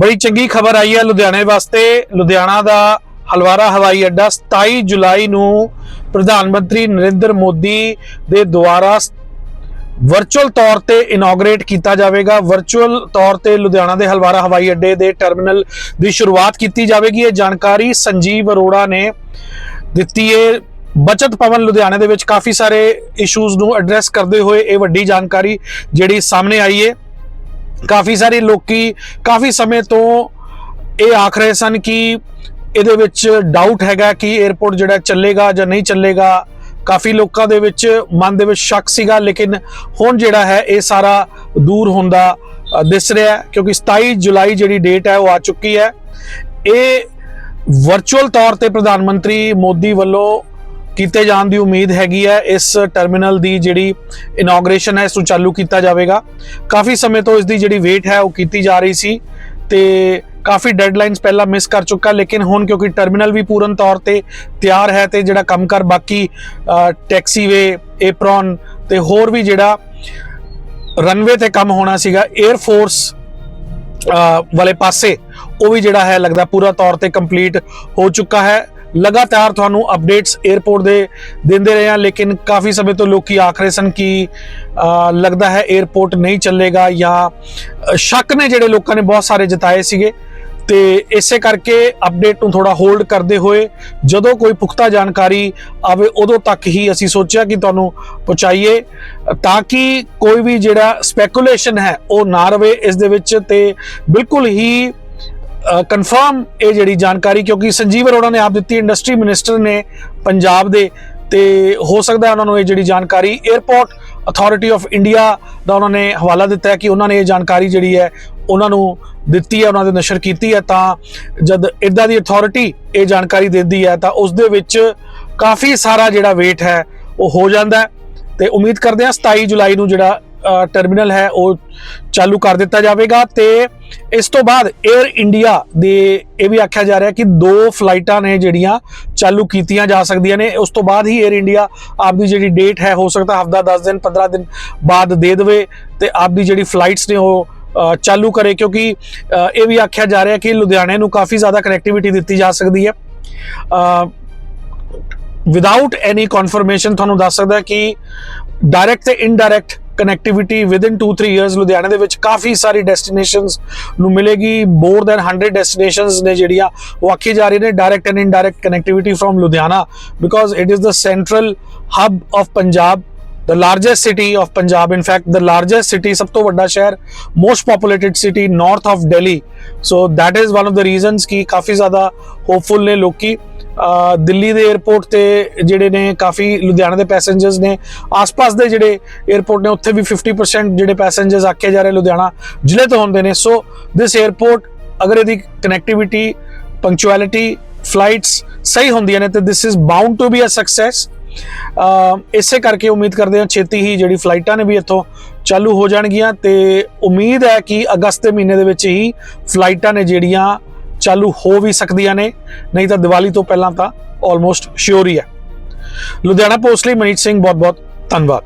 ਬੜੀ ਚੰਗੀ ਖਬਰ ਆਈ ਹੈ ਲੁਧਿਆਣੇ ਵਾਸਤੇ। ਲੁਧਿਆਣਾ ਦਾ ਹਲਵਾਰਾ ਹਵਾਈ ਅੱਡਾ 27 ਜੁਲਾਈ ਨੂੰ ਪ੍ਰਧਾਨ ਮੰਤਰੀ ਨਰਿੰਦਰ ਮੋਦੀ ਦੇ ਦੁਆਰਾ ਵਰਚੁਅਲ ਤੌਰ ਤੇ ਇਨੋਗਰੇਟ ਕੀਤਾ ਜਾਵੇਗਾ। ਵਰਚੁਅਲ ਤੌਰ ਤੇ ਲੁਧਿਆਣਾ ਦੇ ਹਲਵਾਰਾ ਹਵਾਈ ਅੱਡੇ ਦੇ ਟਰਮੀਨਲ ਦੀ ਸ਼ੁਰੂਆਤ ਕੀਤੀ ਜਾਵੇਗੀ। ਇਹ ਜਾਣਕਾਰੀ ਸੰਜੀਵ ਅਰੋੜਾ ਨੇ ਦਿੱਤੀ ਹੈ ਬਚਤ ਭਵਨ ਲੁਧਿਆਣੇ ਦੇ ਵਿੱਚ ਕਾਫੀ ਸਾਰੇ ਇਸ਼ੂਜ਼ ਨੂੰ ਐਡਰੈਸ ਕਰਦੇ ਹੋਏ ਇਹ ਵੱਡੀ ਜਾਣਕਾਰੀ ਜਿਹੜੀ ਸਾਹਮਣੇ ਆਈ ਹੈ ਕਾਫੀ ਸਾਰੇ ਲੋਕੀ ਕਾਫੀ ਸਮੇਂ ਤੋਂ ਇਹ ਆਖ ਰਹੇ ਸਨ ਕਿ ਇਹਦੇ ਵਿੱਚ ਡਾਊਟ ਹੈਗਾ ਕਿ 에어ਪੋਰਟ ਜਿਹੜਾ ਚੱਲੇਗਾ ਜਾਂ ਨਹੀਂ ਚੱਲੇਗਾ। ਕਾਫੀ ਲੋਕਾਂ ਦੇ ਵਿੱਚ ਮਨ ਦੇ ਵਿੱਚ ਸ਼ੱਕ ਸੀਗਾ ਲੇਕਿਨ ਹੁਣ ਜਿਹੜਾ ਹੈ ਇਹ ਸਾਰਾ ਦੂਰ ਹੁੰਦਾ ਅ, ਦਿਸ ਰਿਹਾ ਕਿਉਂਕਿ 27 ਜੁਲਾਈ ਜਿਹੜੀ ਡੇਟ ਹੈ ਉਹ ਆ ਚੁੱਕੀ ਹੈ। ਇਹ ਵਰਚੁਅਲ ਤੌਰ ਤੇ ਪ੍ਰਧਾਨ ਮੰਤਰੀ ਮੋਦੀ ਵੱਲੋਂ ਕੀਤੇ ਜਾਣ ਦੀ ਉਮੀਦ ਹੈਗੀ ਹੈ, ਇਸ ਟਰਮੀਨਲ ਦੀ ਜਿਹੜੀ ਇਨੋਗ੍ਰੇਸ਼ਨ ਹੈ, ਇਸ ਨੂੰ ਚਾਲੂ ਕੀਤਾ ਜਾਵੇਗਾ। ਕਾਫੀ ਸਮੇਂ ਤੋਂ ਇਸ ਦੀ ਜਿਹੜੀ ਵੇਟ ਹੈ, ਉਹ ਕੀਤੀ ਜਾ ਰਹੀ ਸੀ ਤੇ ਕਾਫੀ ਡੈਡਲਾਈਨਸ ਪਹਿਲਾਂ ਮਿਸ ਕਰ ਚੁੱਕਾ, ਲੇਕਿਨ ਹੁਣ ਕਿਉਂਕਿ ਟਰਮੀਨਲ ਵੀ ਪੂਰਨ ਤੌਰ ਤੇ ਤਿਆਰ ਹੈ ਤੇ ਜਿਹੜਾ ਕੰਮ ਕਰ ਬਾਕੀ ਟੈਕਸੀਵੇ ਏਪਰੋਨ ਤੇ ਹੋਰ ਵੀ ਜਿਹੜਾ ਰਨਵੇ ਤੇ ਕੰਮ ਹੋਣਾ ਸੀਗਾ 에ਅਰ ਫੋਰਸ ਵਾਲੇ ਪਾਸੇ, ਉਹ ਵੀ ਜਿਹੜਾ ਹੈ, ਲੱਗਦਾ ਪੂਰਾ ਤੌਰ ਤੇ ਕੰਪਲੀਟ ਹੋ ਚੁੱਕਾ ਹੈ। ਲਗਾਤਾਰ ਤੁਹਾਨੂੰ ਅਪਡੇਟਸ 에ਅਰਪੋਰਟ ਦੇ ਦਿੰਦੇ ਰਹੇ ਹਾਂ, ਲੇਕਿਨ ਕਾਫੀ ਸਮੇਂ ਤੋਂ ਲੋਕੀ ਆਖ ਰਹੇ ਸਨ ਕਿ ਲੱਗਦਾ ਹੈ 에ਅਰਪੋਰਟ ਨਹੀਂ ਚੱਲੇਗਾ ਜਾਂ ਸ਼ੱਕ ਨੇ ਜਿਹੜੇ ਲੋਕਾਂ ਨੇ ਬਹੁਤ ਸਾਰੇ ਜਤਾਏ ਸੀਗੇ। ਤੇ ਇਸੇ ਕਰਕੇ ਅਪਡੇਟ ਨੂੰ ਥੋੜਾ ਹੋਲਡ ਕਰਦੇ ਹੋਏ, ਜਦੋਂ ਕੋਈ ਪੁਖਤਾ ਜਾਣਕਾਰੀ ਆਵੇ ਉਦੋਂ ਤੱਕ ਹੀ ਅਸੀਂ ਸੋਚਿਆ ਕਿ ਤੁਹਾਨੂੰ ਪਹੁੰਚਾਈਏ, ਤਾਂ ਕਿ ਕੋਈ ਵੀ ਜਿਹੜਾ ਸਪੈਕੂਲੇਸ਼ਨ ਹੈ ਉਹ ਨਾ ਰਵੇ ਇਸ ਦੇ ਵਿੱਚ ਤੇ ਬਿਲਕੁਲ ਹੀ ਕਨਫਰਮ ਇਹ ਜਿਹੜੀ ਜਾਣਕਾਰੀ, ਕਿਉਂਕਿ ਸੰਜੀਵ ਅਰੋੜਾ ਨੇ ਆਪ ਦਿੱਤੀ ਇੰਡਸਟਰੀ ਮਿਨਿਸਟਰ ਨੇ ਪੰਜਾਬ ਦੇ, ਤੇ ਹੋ ਸਕਦਾ ਉਹਨਾਂ ਨੂੰ ਇਹ ਜਿਹੜੀ ਜਾਣਕਾਰੀ 에ਅਰਪੋਰਟ ਅਥਾਰਟੀ ਆਫ ਇੰਡੀਆ ਦਾ ਉਹਨਾਂ ਨੇ ਹਵਾਲਾ ਦਿੱਤਾ ਹੈ ਕਿ ਉਹਨਾਂ ਨੇ ਇਹ ਜਾਣਕਾਰੀ ਜਿਹੜੀ ਹੈ, ਉਹਨਾਂ ਨੂੰ ਦਿੱਤੀ ਹੈ, ਉਹਨਾਂ ਦੇ ਨਸ਼ਰ ਕੀਤੀ ਹੈ। ਤਾਂ ਜਦ ਇਦਾਂ ਦੀ ਅਥਾਰਟੀ ਇਹ ਜਾਣਕਾਰੀ ਦਿੰਦੀ ਹੈ, ਤਾਂ ਉਸ ਦੇ ਵਿੱਚ ਕਾਫੀ ਸਾਰਾ ਜਿਹੜਾ weight ਹੈ, ਉਹ ਹੋ ਜਾਂਦਾ ਹੈ। ਤੇ ਉਮੀਦ ਕਰਦੇ ਹਾਂ 27 ਜੁਲਾਈ ਨੂੰ ਜਿਹੜਾ ਟਰਮੀਨਲ ਹੈ, ਉਹ ਚਾਲੂ ਕਰ ਦਿੱਤਾ ਜਾਵੇਗਾ ਤੇ ਇਸ ਤੋਂ ਬਾਅਦ 에ਅਰ ਇੰਡੀਆ ਦੇ ਇਹ ਵੀ ਆਖਿਆ ਜਾ ਰਿਹਾ ਕਿ ਦੋ ਫਲਾਈਟਾਂ ਨੇ ਜਿਹੜੀਆਂ ਚਾਲੂ ਕੀਤੀਆਂ ਜਾ ਸਕਦੀਆਂ ਨੇ। ਉਸ ਤੋਂ ਬਾਅਦ ਹੀ 에ਅਰ ਇੰਡੀਆ ਆਪਦੀ ਜਿਹੜੀ ਡੇਟ ਹੈ, ਹੋ ਸਕਦਾ ਹਫਤਾ 10 ਦਿਨ 15 ਦਿਨ ਬਾਅਦ ਦੇ ਦੇਵੇ ਤੇ ਆਪਦੀ ਜਿਹੜੀ ਫਲਾਈਟਸ ਨੇ ਉਹ ਚਾਲੂ ਕਰੇ ਕਿਉਂਕਿ ਇਹ ਵੀ ਆਖਿਆ ਜਾ ਰਿਹਾ ਕਿ ਲੁਧਿਆਣੇ ਨੂੰ ਕਾਫੀ ਜ਼ਿਆਦਾ ਕਨੈਕਟੀਵਿਟੀ ਦਿੱਤੀ ਜਾ ਸਕਦੀ ਹੈ। ਵਿਦਆਊਟ ਐਨੀ ਕਨਫਰਮੇਸ਼ਨ ਤੁਹਾਨੂੰ ਦੱਸ ਸਕਦਾ ਕਿ ਡਾਇਰੈਕਟ ਤੇ indirect connectivity with in 2-3 years ਲੁਧਿਆਣੇ ਦੇ ਵਿੱਚ ਕਾਫੀ ਸਾਰੀ ਡੈਸਟੀਨੇਸ਼ਨਸ ਨੂੰ ਮਿਲੇਗੀ ਮੋਰ ਦੈਨ 100 ਡੈਸਟੀਨੇਸ਼ਨਸ ਨੇ ਜਿਹੜੀਆਂ ਉਹ ਆਖੀ ਜਾ ਰਹੀਆਂ ਨੇ direct and indirect connectivity from Ludhiana because it is the central hub of Punjab the largest city of Punjab, in fact, the largest city ਸਭ ਤੋਂ ਵੱਡਾ ਸ਼ਹਿਰ, most populated city north of Delhi. So, that is one of the reasons ਕਿ ਕਾਫੀ ਜ਼ਿਆਦਾ hopeful ਨੇ ਲੋਕੀ। ਦਿੱਲੀ ਦੇ airport ਤੇ ਜਿਹੜੇ ਨੇ ਕਾਫੀ ਲੁਧਿਆਣਾ ਦੇ ਪੈਸੇਂਜਰਸ ਨੇ, ਆਸ-ਪਾਸ ਦੇ ਜਿਹੜੇ 에ਅਰਪੋਰਟ ਨੇ, ਉੱਥੇ ਵੀ 50% ਜਿਹੜੇ ਪੈਸੇਂਜਰਸ ਆਖਿਆ ਜਾ ਰਿਹਾ ਲੁਧਿਆਣਾ ਜ਼ਿਲ੍ਹੇ ਤੋਂ ਹੁੰਦੇ ਨੇ। ਸੋ ਦਿਸ 에ਅਰਪੋਰਟ ਅਗਰ ਇਹਦੀ ਕਨੈਕਟੀਵਿਟੀ ਪੰਕਚੁਅਲਿਟੀ ਫਲਾਈਟਸ ਸਹੀ ਹੁੰਦੀਆਂ ਨੇ, ਤੇ this is bound to be a success ਇਸੇ ਕਰਕੇ ਉਮੀਦ ਕਰਦੇ ਹਾਂ ਛੇਤੀ ਹੀ ਜਿਹੜੀ ਫਲਾਈਟਾਂ ਨੇ ਵੀ ਇੱਥੋਂ ਚਾਲੂ ਹੋ ਜਾਣਗੀਆਂ, ਤੇ ਉਮੀਦ ਹੈ ਕਿ ਅਗਸਤ ਦੇ ਮਹੀਨੇ ਦੇ ਵਿੱਚ ਹੀ ਫਲਾਈਟਾਂ ਨੇ ਜਿਹੜੀਆਂ ਚਾਲੂ ਹੋ ਵੀ ਸਕਦੀਆਂ ਨੇ, ਨਹੀਂ ਤਾਂ ਦੀਵਾਲੀ ਤੋਂ ਪਹਿਲਾਂ ਤਾਂ ਆਲਮੋਸਟ ਸ਼ੋਰ ਹੀ ਹੈ। ਲੁਧਿਆਣਾ ਪੋਸਟ ਲਈ ਮਨੀਤ ਸਿੰਘ ਬਹੁਤ ਬਹੁਤ ਧੰਨਵਾਦ।